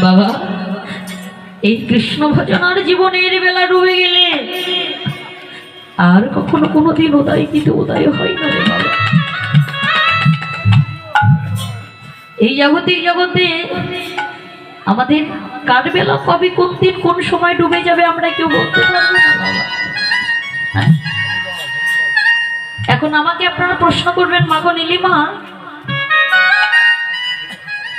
বাবা, এই কৃষ্ণ ভজনার জীবনের বেলা ডুবে গেলে আর কখনো কোনোদিন উদয় কিন্তু উদয় হয় না রে বাবা এই জগতে জগতে আমাদের কার বেলা কবে কোন দিন কোন সময় ডুবে যাবে আমরা কেউ বলতে পারব না হ্যাঁ? এখন আমাকে আপনারা প্রশ্ন করবেন, মাগো নীলিমা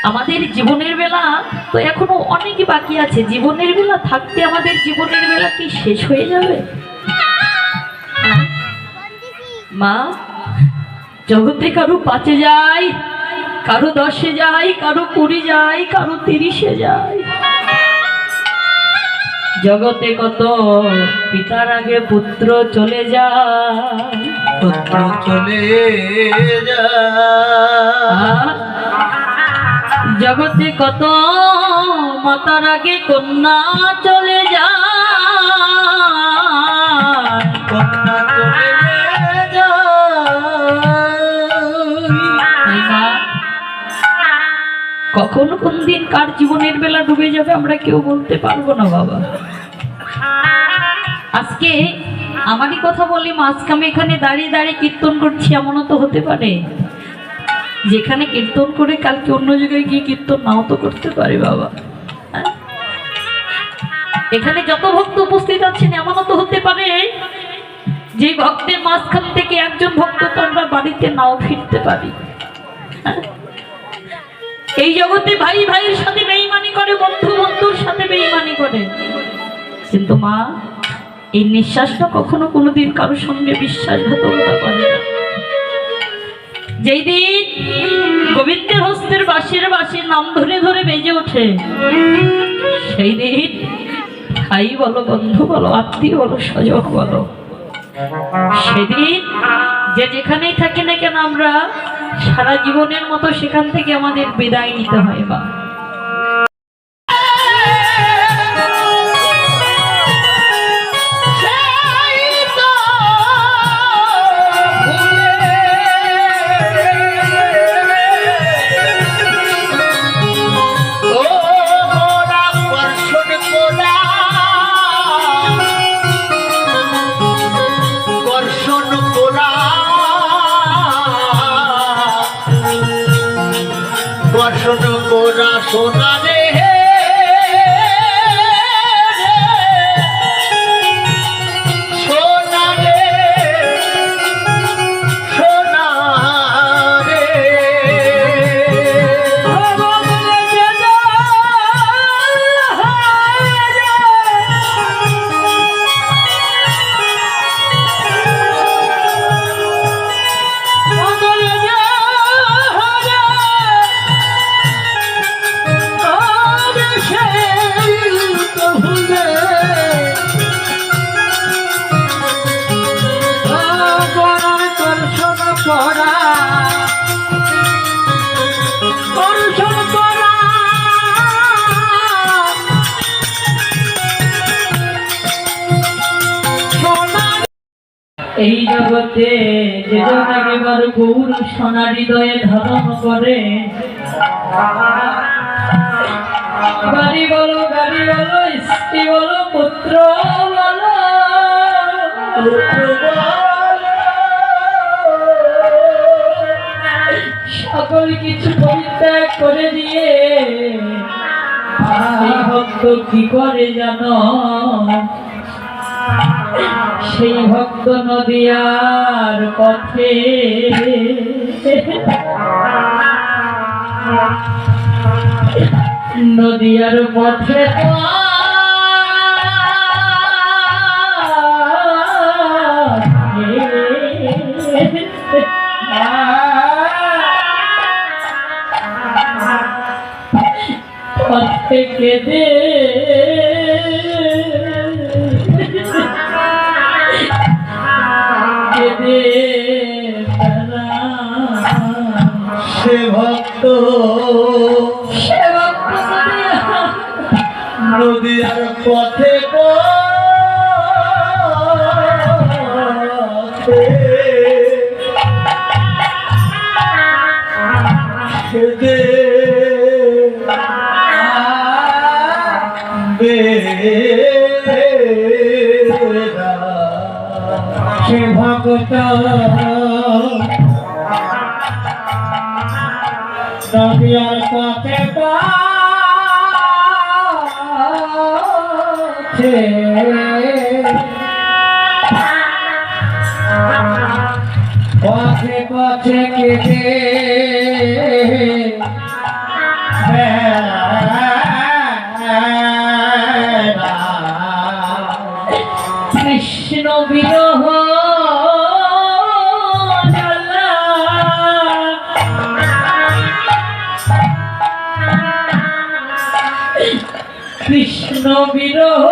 আমাদের জীবনের বেলা তো এখনও অনেক বাকি আছে। জীবনের বেলা থাকতে আমাদের জীবনের বেলা কি শেষ হয়ে যাবে? মা জগতে কারও পাঁচে যায় কারও দশে যায় কারও কুড়ি যায় কারও তিরিশে যায় জগতে কত পিতার আগে পুত্র চলে যায়। পুত্র চলে যা জগতে কত মাতার আগে কন্যা চলে যা কখন কোন দিন কার জীবনের বেলা ডুবে যাবে আমরা কেউ বলতে পারব না বাবা। আজকে আমারই কথা বলি মা আজকে আমি এখানে দাঁড়িয়ে দাঁড়িয়ে কীর্তন করছি, এমনও তো হতে পারে। যেখানে কীর্তন করে কালকে অন্য জায়গায় গিয়ে কীর্তন নাও তো করতে পারে বাবা হ্যাঁ? এখানে যত ভক্ত উপস্থিত আছেন এমনও তো হতে পারে যে ভক্তের মাঝখান থেকে একজন ভক্ত তো আমরা বাড়িতে নাও ফিরতে পারি হ্যাঁ? এই জগতে ভাই ভাইয়ের সাথে বেইমানি করে, বন্ধু বন্ধুর সাথে বেইমানি করে কিন্তু মা, এই নিঃশ্বাসটা কখনো কোনোদিন কারোর সঙ্গে বিশ্বাসঘাতকতা করে না যেই দিন গোবিন্দের হস্তের বাঁশির বাঁশির নাম ধরে ধরে বেজে ওঠে, সেই দিন ভাই বলো, বন্ধু বলো, আত্মীয় বলো, স্বজন বলো, সেদিন যে যেখানেই থাকি না কেন আমরা সারা জীবনের মতো সেখান থেকে আমাদের বিদায় নিতে হয় বা কোরা এই জগতে যেজন একেবার গৌর সোনা হৃদয়ে ধারণ করে। বাড়ি বলো গাড়ি বলো, স্ত্রী বলো। পুত্র বলো। সকল কিছু পরিত্যাগ করে দিয়ে ভক্ত কি করে জানো? সেই ভক্ত নদিয়ার পথে। নদিয়ার পথে কেঁদে। তারা সে ভক্ত সে ভক্ত নদীর পথে পথে বেড়া সে ভক্ত নদিয়ার পথে পাছে পথে পথে জ্বালা। কৃষ্ণ বিরহ